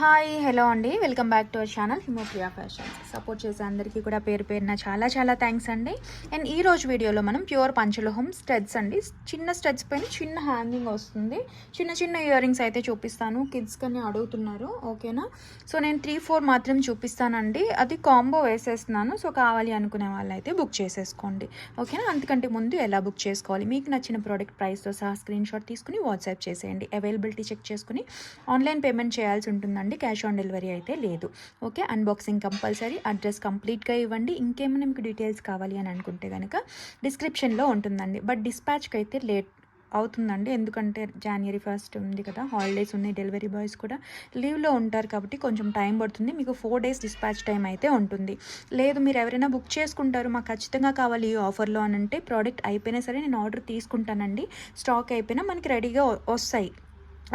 Hi hello అండి. Welcome back to our channel Himopriya fashions. Support చేసే అందరికీ కూడా పేరు పేరున చాలా చాలా థ్యాంక్స్ అండి. అండ్ ఈ రోజు వీడియోలో మనం ప్యూర్ పంచలోహం స్టెడ్స్ అండి. చిన్న స్టెడ్స్ పైన చిన్న హ్యాంగింగ్ వస్తుంది. చిన్న చిన్న ఇయర్ రింగ్స్ అయితే చూపిస్తాను. కిడ్స్ కానీ అడుగుతున్నారు. ఓకేనా? సో నేను త్రీ ఫోర్ మాత్రం చూపిస్తానండి. అది కాంబో వేసేస్తున్నాను. సో కావాలి అనుకునే వాళ్ళైతే బుక్ చేసేసుకోండి. ఓకేనా? అంతకంటే ముందు ఎలా బుక్ చేసుకోవాలి? మీకు నచ్చిన ప్రోడక్ట్ ప్రైస్తో సహా స్క్రీన్ షాట్ తీసుకుని వాట్సాప్ చేసేయండి. అవైలబిలిటీ చెక్ చేసుకుని ఆన్లైన్ పేమెంట్ చేయాల్సి ఉంటుందండి. క్యాష్ ఆన్ డెలివరీ అయితే లేదు. ఓకే అన్బాక్సింగ్ కంపల్సరీ అడ్రస్ కంప్లీట్గా ఇవ్వండి. ఇంకేమైనా మీకు డీటెయిల్స్ కావాలి అని అనుకుంటే కనుక డిస్క్రిప్షన్లో ఉంటుందండి. బట్ డిస్పాచ్కి అయితే లేట్ అవుతుందండి. ఎందుకంటే జనవరి ఫస్ట్ ఉంది కదా హాలిడేస్ ఉన్నాయి డెలివరీ బాయ్స్ కూడా లీవ్లో ఉంటారు కాబట్టి కొంచెం టైం పడుతుంది. మీకు ఫోర్ డేస్ డిస్పాచ్ టైం అయితే ఉంటుంది. లేదు మీరు ఎవరైనా బుక్ చేసుకుంటారు మాకు ఖచ్చితంగా కావాలి ఈ ఆఫర్లో అని అంటే ప్రోడక్ట్ అయిపోయినా సరే నేను ఆర్డర్ తీసుకుంటానండి. స్టాక్ అయిపోయినా మనకి రెడీగా వస్తాయి.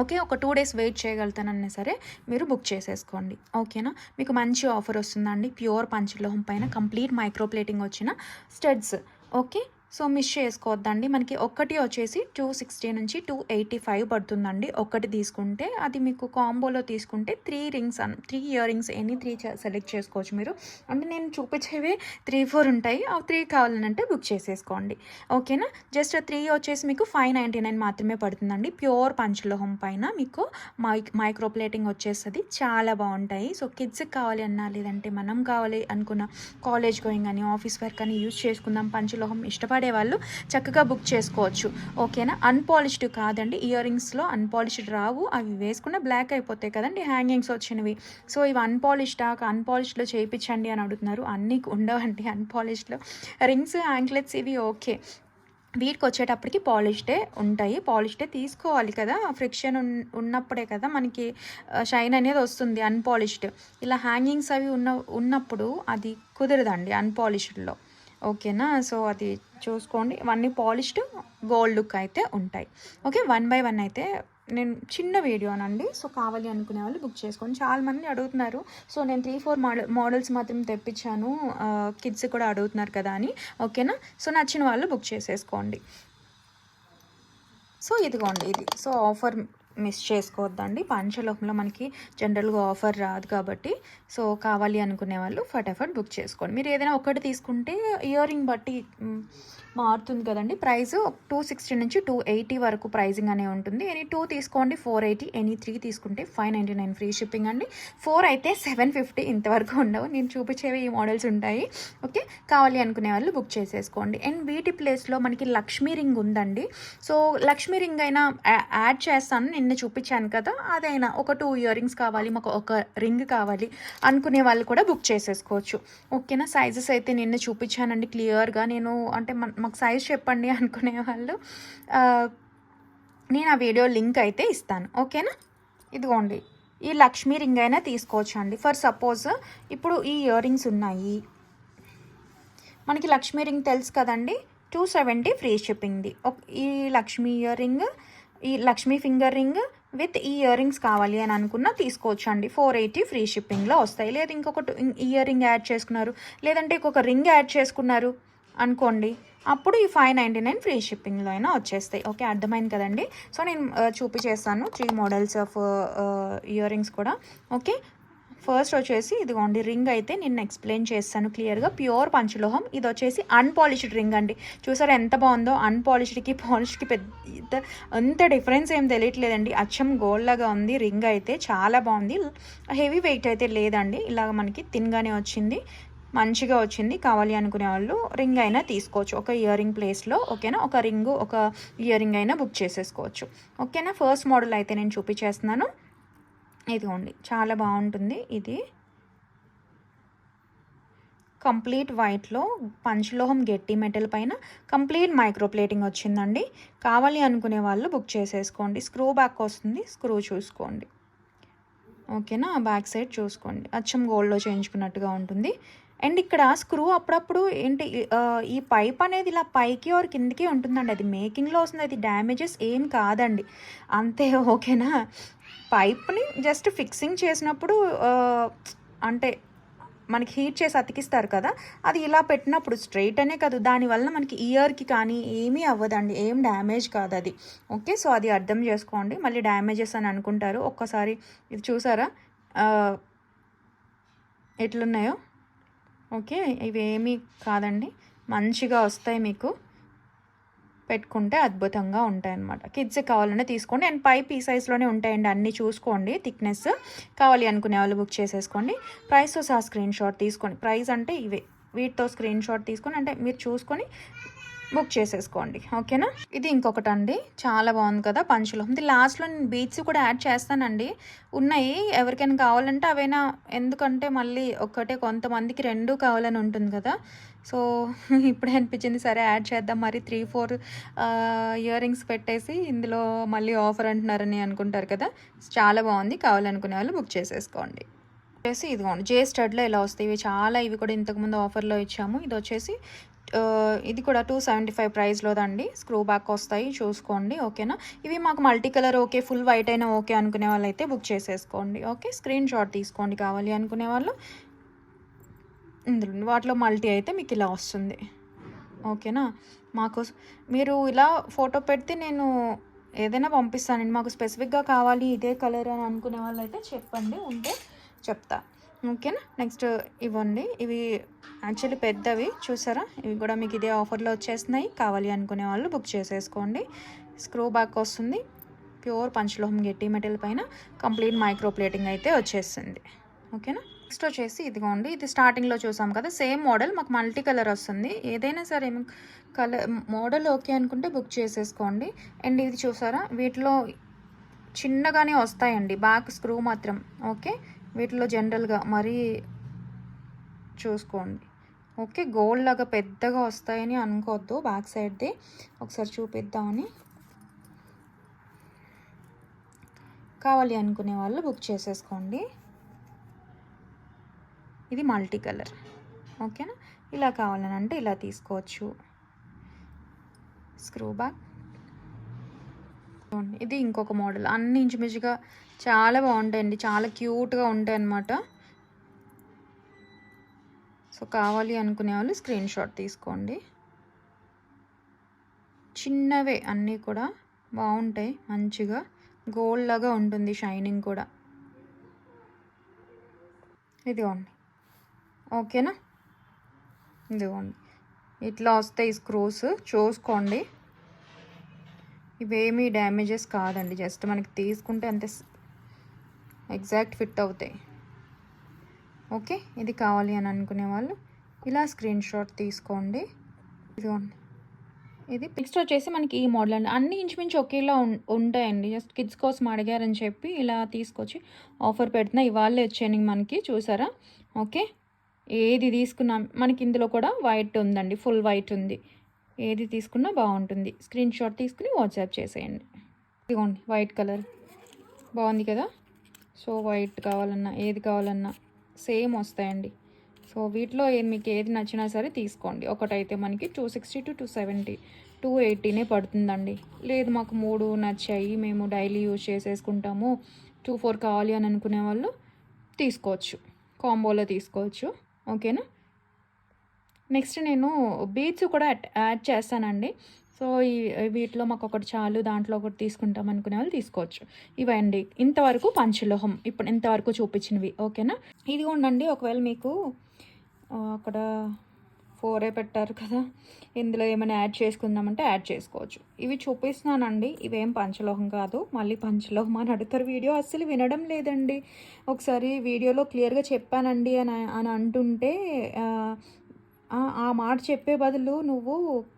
ఓకే ఒక టూ డేస్ వెయిట్ చేయగలుగుతానన్నా సరే మీరు బుక్ చేసేసుకోండి. ఓకేనా? మీకు మంచి ఆఫర్ వస్తుందండి. ప్యూర్ పంచలోహం పైన కంప్లీట్ మైక్రోప్లేటింగ్ వచ్చిన స్టెడ్స్. ఓకే? సో మిస్ చేసుకోవద్దండి. మనకి ఒక్కటి వచ్చేసి టూ సిక్స్టీ నుంచి టూ ఎయిటీ ఫైవ్ పడుతుందండి. ఒక్కటి తీసుకుంటే అది మీకు కాంబోలో తీసుకుంటే three rings and three ear rings any three select చేసుకోవచ్చు మీరు. అంటే నేను చూపించేవి త్రీ ఫోర్ ఉంటాయి. ఆ త్రీ కావాలనంటే బుక్ చేసేసుకోండి. ఓకేనా? జస్ట్ త్రీ వచ్చేసి మీకు ఫైవ్ నైంటీ నైన్ మాత్రమే పడుతుందండి. ప్యూర్ పంచలోహం పైన మీకు మైక్ మైక్రో ప్లేటింగ్ వచ్చేస్తుంది. చాలా బాగుంటాయి. సో కిడ్స్కి కావాలి అన్నా లేదంటే మనం కావాలి అనుకున్న కాలేజ్ గోయింగ్ అని ఆఫీస్ వర్క్ అని యూజ్ చేసుకుందాం. పంచలోహం ఇష్టపడే వాళ్ళు చక్కగా బుక్ చేసుకోవచ్చు. ఓకేనా? అన్పాలిష్డ్ కాదండి. ఇయర్ రింగ్స్లో అన్పాలిష్డ్ రావు. అవి వేసుకున్న బ్లాక్ అయిపోతాయి కదండి హ్యాంగింగ్స్ వచ్చినవి. సో ఇవి అన్పాలిష్డా అన్పాలిష్డ్లో చేయించండి అని అడుగుతున్నారు. అన్నీ ఉండవండి అన్పాలిష్డ్లో రింగ్స్ యాంక్లెట్స్ ఇవి ఓకే. వీటికి వచ్చేటప్పటికి పాలిష్డే ఉంటాయి. పాలిష్డే తీసుకోవాలి కదా. ఫ్రిక్షన్ ఉన్- ఉన్నప్పుడే కదా మనకి షైన్ అనేది వస్తుంది అన్పాలిష్డ్ ఇలా హ్యాంగింగ్స్ అవి ఉన్న ఉన్నప్పుడు అది కుదరదండి అన్పాలిష్డ్లో ఓకేనా? సో అది చూసుకోండి. ఇవన్నీ పాలిష్డ్ గోల్డ్ లుక్ అయితే ఉంటాయి. ఓకే వన్ బై వన్ అయితే నేను చిన్న వీడియోనండి సో కావాలి అనుకునే వాళ్ళు బుక్ చేసుకోండి. చాలా మంది అడుగుతున్నారు. సో నేను త్రీ ఫోర్ మోడల్ మోడల్స్ మాత్రం తెప్పించాను. కిడ్స్ కూడా అడుగుతున్నారు కదా అని. ఓకేనా? సో నచ్చిన వాళ్ళు బుక్ చేసేసుకోండి. సో ఇదిగోండి ఇది. సో ఆఫర్ మిస్ చేసుకోవద్దండి. పంచలోకంలో మనకి జనరల్గా ఆఫర్ రాదు కాబట్టి సో కావాలి అనుకునే వాళ్ళు ఫటాఫట్ బుక్ చేసుకోండి. మీరు ఏదైనా ఒకటి తీసుకుంటే ఇయర్ రింగ్ బట్టి మారుతుంది కదండి. ప్రైస్ టూ సిక్స్టీ నుంచి టూ ఎయిటీ వరకు ప్రైజింగ్ అనే ఉంటుంది. ఎనీ టూ తీసుకోండి ఫోర్ ఎయిటీ ఎనీ త్రీ తీసుకుంటే five ninety nine free shipping అండి. ఫోర్ అయితే సెవెన్ ఫిఫ్టీ ఇంతవరకు ఉండవు. నేను చూపించేవి ఈ మోడల్స్ ఉంటాయి. ఓకే? కావాలి అనుకునే వాళ్ళు బుక్ చేసేసుకోండి. అండ్ వీటి ప్లేస్లో మనకి లక్ష్మీ రింగ్ ఉందండి. సో లక్ష్మీ రింగ్ అయినా యాడ్ చేస్తాను. నిన్న చూపించాను కదా అదైనా ఒక టూ ఇయర్ రింగ్స్ కావాలి మాకు ఒక రింగ్ కావాలి అనుకునే వాళ్ళు కూడా బుక్ చేసేసుకోవచ్చు. ఓకేనా? సైజెస్ అయితే నిన్న చూపించానండి క్లియర్గా నేను అంటే మాకు సైజ్ చెప్పండి అనుకునే వాళ్ళు. నేను ఆ వీడియో లింక్ అయితే ఇస్తాను. ఓకేనా? ఇదిగోండి. ఈ లక్ష్మీ రింగ్ అయినా తీసుకోవచ్చు అండి. ఫర్ సపోజ్ ఇప్పుడు ఈ ఇయర్ రింగ్స్ ఉన్నాయి. మనకి లక్ష్మీ రింగ్ తెలుసు కదండి? టూ సెవెంటీ ఫ్రీ షిప్పింగ్ది ఈ లక్ష్మీ ఇయర్ రింగ్ ఈ లక్ష్మీ ఫింగర్ రింగ్ విత్ ఈ ఇయర్ రింగ్స్ కావాలి అని అనుకున్నా తీసుకోవచ్చు అండి ఫోర్ ఎయిటీ ఫ్రీ షిప్పింగ్లో వస్తాయి. లేదా ఇంకొక ఇయర్ రింగ్ యాడ్ చేసుకున్నారు. లేదంటే ఇంకొక రింగ్ యాడ్ చేసుకున్నారు అనుకోండి. అప్పుడు ఈ ఫైవ్ నైంటీ నైన్ ఫ్రీ షిప్పింగ్లో అయినా వచ్చేస్తాయి. ఓకే అర్థమైంది కదండి? సో నేను చూపించేస్తాను. Three models of ear rings కూడా. ఓకే ఫస్ట్ వచ్చేసి ఇదిగోండి రింగ్ అయితే నిన్న ఎక్స్ప్లెయిన్ చేస్తాను క్లియర్గా ప్యూర్ పంచలోహం ఇది వచ్చేసి అన్పాలిష్డ్ రింగ్ అండి. చూసారా ఎంత బాగుందో? అన్పాలిష్డ్కి పాలిష్డ్కి పెద్ద అంత డిఫరెన్స్ ఏం తెలియట్లేదండి. అచ్చం గోల్డ్ లాగా ఉంది రింగ్ అయితే చాలా బాగుంది. హెవీ వెయిట్ అయితే లేదండి. ఇలాగ మనకి తిన్గానే వచ్చింది. మంచిగా వచ్చింది. కావాలి అనుకునే వాళ్ళు రింగ్ అయినా తీసుకోవచ్చు. ఒక ఇయర్ రింగ్ ప్లేస్లో ఓకేనా? ఒక రింగ్ ఒక ఇయర్ రింగ్ అయినా బుక్ చేసేసుకోవచ్చు. ఓకేనా? ఫస్ట్ మోడల్ అయితే నేను చూపించేస్తున్నాను. ఇదిగోండి చాలా బాగుంటుంది ఇది. కంప్లీట్ వైట్లో పంచలోహం గట్టి మెటల్ పైన కంప్లీట్ మైక్రో ప్లేటింగ్ వచ్చిందండి. కావాలి అనుకునే వాళ్ళు బుక్ చేసేసుకోండి. స్క్రూ బ్యాక్ వస్తుంది స్క్రూ చూసుకోండి. ఓకేనా? బ్యాక్ సైడ్ చూసుకోండి. అచ్చం గోల్డ్లో చేయించుకున్నట్టుగా ఉంటుంది. అండ్ ఇక్కడ స్క్రూ అప్పుడప్పుడు ఏంటి ఈ పైప్ అనేది ఇలా పైకి ఆర్ కిందికి ఉంటుందండి. అది మేకింగ్లో వస్తుంది అది డ్యామేజెస్ ఏం కాదండి. అంతే ఓకేనా? పైప్ని జస్ట్ ఫిక్సింగ్ చేసినప్పుడు అంటే మనకి హీట్ చేసి అతికిస్తారు కదా అది ఇలా పెట్టినప్పుడు స్ట్రైట్ అనే కాదు దానివల్ల మనకి ఇయర్కి కానీ ఏమీ అవ్వదండి ఏం డ్యామేజ్ కాదు అది. ఓకే సో అది అర్థం చేసుకోండి. మళ్ళీ డ్యామేజెస్ అని అనుకుంటారు. ఒక్కసారి ఇది చూసారా? ఎట్లున్నాయో? ఓకే ఇవి ఏమీ కాదండి. మంచిగా వస్తాయి మీకు. పెట్టుకుంటే అద్భుతంగా ఉంటాయన్నమాట. కిడ్స్ కావాలంటే తీసుకోండి. అండ్ పై పీ సైజ్లోనే ఉంటాయండి. అన్నీ చూసుకోండి. థిక్నెస్ కావాలి అనుకునే వాళ్ళు బుక్ చేసేసుకోండి. ప్రైస్తో సహా స్క్రీన్ షాట్ తీసుకోండి. ప్రైస్ అంటే ఇవే. వీటితో స్క్రీన్ షాట్ తీసుకొని అంటే మీరు చూసుకొని బుక్ చేసేసుకోండి. ఓకేనా? ఇది ఇంకొకటి అండి చాలా బాగుంది కదా పంచులో. ఇది లాస్ట్లో నేను బీట్స్ కూడా యాడ్ చేస్తానండి. ఉన్నాయి. ఎవరికైనా కావాలంటే అవైనా ఎందుకంటే మళ్ళీ ఒక్కటే కొంతమందికి రెండు కావాలని ఉంటుంది కదా. సో ఇప్పుడే అనిపించింది సరే యాడ్ చేద్దాం. మరి త్రీ ఫోర్ ఇయర్ రింగ్స్ పెట్టేసి ఇందులో మళ్ళీ ఆఫర్ అంటున్నారని అనుకుంటారు కదా. చాలా బాగుంది. కావాలనుకునే వాళ్ళు బుక్ చేసేసుకోండి. వచ్చేసి ఇదిగోండి. జే స్టడ్లో ఇలా వస్తాయి? ఇవి చాలా ఇవి కూడా ఇంతకుముందు ఆఫర్లో ఇచ్చాము. ఇది వచ్చేసి ఇది కూడా టూ సెవెంటీ ఫైవ్ ప్రైస్లోదండి స్క్రూ బ్యాక్ వస్తాయి చూసుకోండి ఓకేనా? ఇవి మాకు multi colour okay full white అయినా ఓకే అనుకునే వాళ్ళు అయితే బుక్ చేసేసుకోండి ఓకే? స్క్రీన్ షాట్ తీసుకోండి కావాలి అనుకునే వాళ్ళు. ఇందులో వాటిలో మల్టీ అయితే మీకు ఇలా వస్తుంది ఓకేనా? మాకు మీరు ఇలా ఫోటో పెడితే నేను ఏదైనా పంపిస్తానండి. మాకు స్పెసిఫిక్గా కావాలి ఇదే కలర్ అని అనుకునే వాళ్ళు అయితే చెప్పండి ఉంటే చెప్తా. ఓకేనా? నెక్స్ట్ ఇవ్వండి. ఇవి యాక్చువల్లీ పెద్దవి చూసారా? ఇవి కూడా మీకు ఇదే ఆఫర్లో వచ్చేస్తున్నాయి. కావాలి అనుకునే వాళ్ళు బుక్ చేసేసుకోండి. స్క్రూ బ్యాక్ వస్తుంది. ప్యూర్ పంచలోహం గట్టి మెటీరియల్ పైన కంప్లీట్ మైక్రో ప్లేటింగ్ అయితే వచ్చేస్తుంది. ఓకేనా? నెక్స్ట్ వచ్చేసి ఇదిగోండి. ఇది స్టార్టింగ్లో చూసాం కదా సేమ్ మోడల్. మాకు మల్టీ కలర్ వస్తుంది. ఏదైనా సరే కలర్ మోడల్ ఓకే అనుకుంటే బుక్ చేసేసుకోండి. అండ్ ఇది చూసారా? వీటిలో చిన్నగానే వస్తాయండి. బ్యాక్ స్క్రూ మాత్రం. ఓకే? వీటిలో జనరల్గా మరీ చూసుకోండి. ఓకే గోల్డ్ లాగా పెద్దగా వస్తాయని అనుకోవద్దు. బ్యాక్ సైడ్ది ఒకసారి చూపిద్దామని కావాలి అనుకునే వాళ్ళు బుక్ చేసేసుకోండి. ఇది మల్టీ కలర్. ఓకేనా? ఇలా కావాలని అంటే ఇలా తీసుకోవచ్చు. స్క్రూ బ్యాక్ ఇది ఇంకొక మోడల్. అన్ని ఇంచుమించుగా చాలా బాగుంటాయండి. చాలా క్యూట్గా ఉంటాయి అన్నమాట సో కావాలి అనుకునే వాళ్ళు స్క్రీన్ షాట్ తీసుకోండి. చిన్నవే అన్నీ కూడా బాగుంటాయి మంచిగా. గోల్డ్ లాగా ఉంటుంది షైనింగ్ కూడా. ఇదిగోండి. ఓకేనా? ఇదిగోండి. ఇట్లా వస్తాయి స్క్రూస్. చూసుకోండి. ఇవేమీ డ్యామేజెస్ కాదండి. జస్ట్ మనకి తీసుకుంటే అంతే ఎగ్జాక్ట్ ఫిట్ అవుతాయి. ఓకే? ఇది కావాలి అని అనుకునే వాళ్ళు ఇలా స్క్రీన్ షాట్ తీసుకోండి. ఇదిగోండి ఇది నెక్స్ట్ వచ్చేసి మనకి ఈ మోడల్ అండి. అన్ని ఇంచుమించు ఒకేలా ఉం- ఉంటాయండి. జస్ట్ కిడ్స్ కోసం అడిగారని చెప్పి ఇలా తీసుకొచ్చి ఆఫర్ పెడుతున్నా. ఇవాళ వచ్చాయి మనకి. చూసారా? ఓకే? ఏది తీసుకున్నా మనకి ఇందులో కూడా వైట్ ఉందండి. ఫుల్ వైట్ ఉంది. ఏది తీసుకున్నా బాగుంటుంది. స్క్రీన్ షాట్ తీసుకుని వాట్సాప్ చేసేయండి. ఇదిగోండి వైట్ కలర్ బాగుంది కదా? సో వైట్ కావాలన్నా ఏది కావాలన్నా సేమ్ వస్తాయండి. సో వీటిలో మీకు ఏది నచ్చినా సరే తీసుకోండి. ఒకటైతే మనకి two sixty to two seventy two ఎయిటీనే పడుతుందండి. లేదు మాకు మూడు నచ్చాయి మేము డైలీ యూజ్ చేసేసుకుంటాము. టూ ఫోర్ కావాలి అని అనుకునే వాళ్ళు తీసుకోవచ్చు. కాంబోలో తీసుకోవచ్చు. ఓకేనా? నెక్స్ట్ నేను బీట్స్ కూడా యాడ్- యాడ్ చేస్తానండి. సో ఈ వీటిలో మాకు ఒకటి చాలు దాంట్లో ఒకటి తీసుకుంటాం అనుకునే వాళ్ళు తీసుకోవచ్చు. ఇవండి. ఇంతవరకు పంచలోహం. ఇప్పుడు ఇంతవరకు చూపించినవి. ఓకేనా? ఇది ఉండండి. ఒకవేళ మీకు అక్కడ ఫోరే పెట్టారు కదా ఇందులో ఏమైనా యాడ్ చేసుకుందామంటే యాడ్ చేసుకోవచ్చు. ఇవి చూపిస్తున్నానండి. ఇవేం పంచలోహం కాదు. మళ్ళీ పంచలోహం అని అడుగుతారు. వీడియో అస్సలు వినడం లేదండి. ఒకసారి వీడియోలో క్లియర్గా చెప్పానండి అని అని అంటుంటే ఆ, మాట చెప్పే బదులు నువ్వు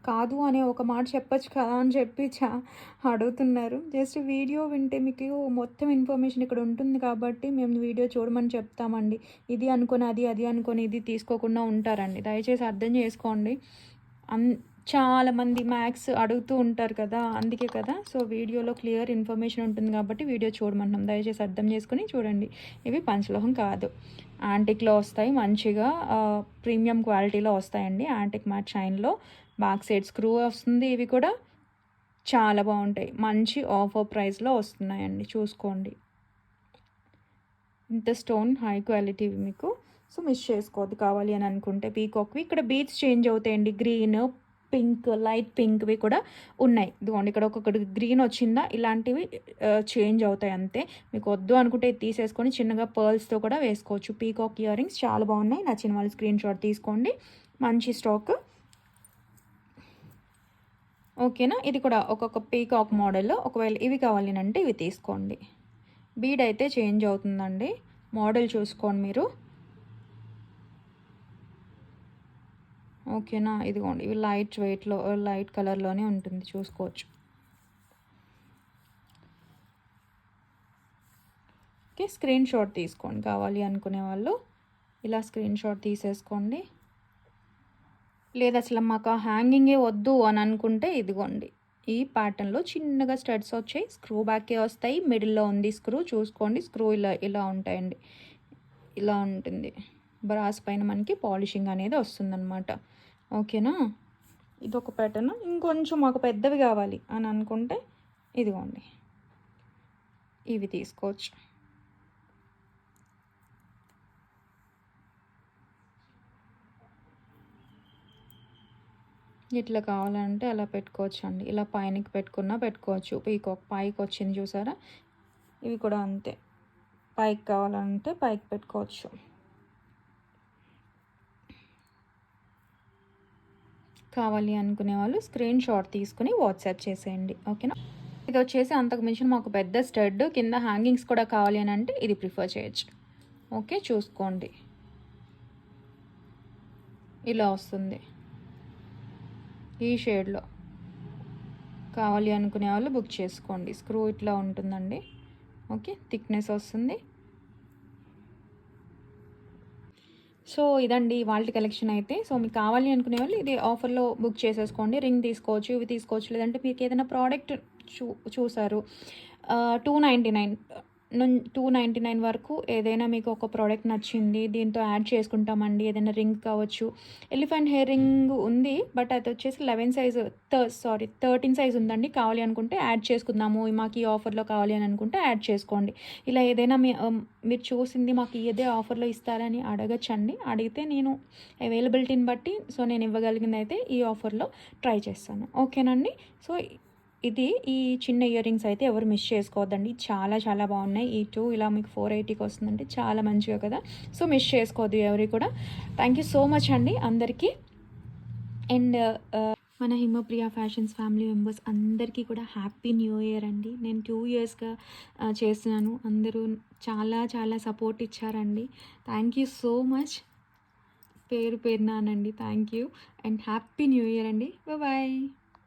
కాదు అనే ఒక మాట చెప్పచ్చు కదా అని చెప్పి చా అడుగుతున్నారు. జస్ట్ వీడియో వింటే మీకు మొత్తం ఇన్ఫర్మేషన్ ఇక్కడ ఉంటుంది కాబట్టి మేము వీడియో చూడమని చెప్తామండి. ఇది అనుకొని అది అది అనుకొని ఇది తీసుకోకుండా ఉంటారండి. దయచేసి అర్థం చేసుకోండి. అన్ చాలామంది మ్యాథ్స్ అడుగుతూ ఉంటారు కదా అందుకే కదా. సో వీడియోలో క్లియర్ ఇన్ఫర్మేషన్ ఉంటుంది కాబట్టి వీడియో చూడమంటున్నాం. దయచేసి అర్థం చేసుకుని చూడండి. ఇవి పంచలోహం కాదు. యాంటిక్లో వస్తాయి మంచిగా ప్రీమియం క్వాలిటీలో వస్తాయండి. యాంటిక్ మ్యాట్ షైన్లో బ్యాక్ సైడ్ స్క్రూ వస్తుంది. ఇవి కూడా చాలా బాగుంటాయి. మంచి ఆఫర్ ప్రైస్లో వస్తున్నాయండి. చూసుకోండి. ఇంత స్టోన్ హై క్వాలిటీ మీకు. సో మిస్ చేసుకోవద్దు కావాలి అని అనుకుంటే పీకాక్వి. ఇక్కడ బీచ్ చేంజ్ అవుతాయండి. గ్రీన్ పింక్ లైట్ పింక్వి కూడా ఉన్నాయి. ఇదిగోండి ఇక్కడ ఒక్కొక్కటి గ్రీన్ వచ్చిందా? ఇలాంటివి చేంజ్ అవుతాయి అంతే. మీకు వద్దు అనుకుంటే తీసేసుకొని చిన్నగా పర్ల్స్తో కూడా వేసుకోవచ్చు. పీకాక్ ఇయర్ రింగ్స్ చాలా బాగున్నాయి. నచ్చిన వాళ్ళు స్క్రీన్ షాట్ తీసుకోండి. మంచి స్టాక్. ఓకేనా? ఇది కూడా ఒక్కొక్క పీకాక్ మోడల్లో. ఒకవేళ ఇవి కావాలి అంటే ఇవి తీసుకోండి. బీడ్ అయితే చేంజ్ అవుతుందండి. మోడల్ చూసుకోండి మీరు. ఓకేనా? ఇదిగోండి ఇవి లైట్ వెయిట్లో లైట్ కలర్లోనే ఉంటుంది చూసుకోవచ్చు. ఓకే స్క్రీన్ షాట్ తీసుకోండి కావాలి అనుకునే వాళ్ళు. ఇలా స్క్రీన్ షాట్ తీసేసుకోండి. లేదా అసలు మాకు హ్యాంగింగే వద్దు అని అనుకుంటే ఇదిగోండి ఈ ప్యాటర్న్లో చిన్నగా స్టడ్స్ వచ్చాయి స్క్రూ బ్యాకే వస్తాయి మిడిల్లో ఉంది స్క్రూ చూసుకోండి స్క్రూ ఇలా ఇలా ఉంటాయండి. ఇలా ఉంటుంది. బ్రాస్ పైన మనకి పాలిషింగ్ అనేది వస్తుందన్నమాట. ఓకేనా? ఇది ఒక ప్యాటర్న్. ఇంకొంచెం మాకు పెద్దవి కావాలి అని అనుకుంటే ఇదిగోండి. ఇవి తీసుకోవచ్చు. ఇట్లా కావాలంటే అలా పెట్టుకోవచ్చు అండి ఇలా పైనకి పెట్టుకున్నా పెట్టుకోవచ్చు. పీకాక్ పైకి వచ్చింది చూసారా? ఇవి కూడా అంతే. పైకి కావాలంటే పైకి పెట్టుకోవచ్చు. కావాలి అనుకునే వాళ్ళు స్క్రీన్ షాట్ తీసుకుని వాట్సాప్ చేసేయండి. ఓకేనా? ఇది వచ్చేసి అంతకు మించిన మాకు పెద్ద స్టడ్ కింద హ్యాంగింగ్స్ కూడా కావాలి అని అంటే ఇది ప్రిఫర్ చేయొచ్చు. ఓకే చూసుకోండి. ఇలా వస్తుంది. ఈ షేడ్లో. కావాలి అనుకునే వాళ్ళు బుక్ చేసుకోండి. స్క్రూ ఇట్లా ఉంటుందండి. ఓకే థిక్నెస్ వస్తుంది. సో ఇదండి వాళ్ళ కలెక్షన్ అయితే. సో మీకు కావాలి అనుకునే వాళ్ళు ఇది ఆఫర్లో బుక్ చేసేసుకోండి. రింగ్ తీసుకోవచ్చు ఇవి తీసుకోవచ్చు. లేదంటే మీకు ఏదైనా ప్రోడక్ట్ చూ చూసారు. Two ninety nine two ninety nine వరకు ఏదైనా మీకు ఒక ప్రోడక్ట్ నచ్చింది దీంతో యాడ్ చేసుకుంటామండి. ఏదైనా రింగ్ కావచ్చు. ఎలిఫెంట్ హెయిర్ రింగ్ ఉంది బట్ అది వచ్చేసి eleven size thir sorry thirteen size ఉందండి. కావాలి అనుకుంటే యాడ్ చేసుకుందాము. మాకు ఈ ఆఫర్లో కావాలి అని అనుకుంటే యాడ్ చేసుకోండి. ఇలా ఏదైనా మీ మీరు చూసింది మాకు ఇదే ఆఫర్లో ఇస్తారని అడగచ్చండి. అడిగితే నేను అవైలబిలిటీని బట్టి సో నేను ఇవ్వగలిగింది అయితే ఈ ఆఫర్లో ట్రై చేస్తాను. ఓకేనండి సో ఇది ఈ చిన్న ఇయర్ రింగ్స్ అయితే ఎవరు మిస్ చేసుకోవద్దండి. చాలా చాలా బాగున్నాయి. ఈ టూ ఇలా మీకు ఫోర్ ఎయిటీకి వస్తుందంటే చాలా మంచిగా కదా. సో మిస్ చేసుకోవద్దు ఎవరి కూడా. థ్యాంక్ యూ సో మచ్ అండి అందరికీ. అండ్ uh, మన హిమప్రియ ఫ్యాషన్స్ ఫ్యామిలీ మెంబర్స్ అందరికీ కూడా హ్యాపీ న్యూ ఇయర్ అండి. నేను టూ ఇయర్స్గా uh, చేస్తున్నాను. అందరూ చాలా చాలా సపోర్ట్ ఇచ్చారండి. థ్యాంక్ యూ సో మచ్ పేరు పేరునానండి. Thank you and happy new year అండి. బాయ్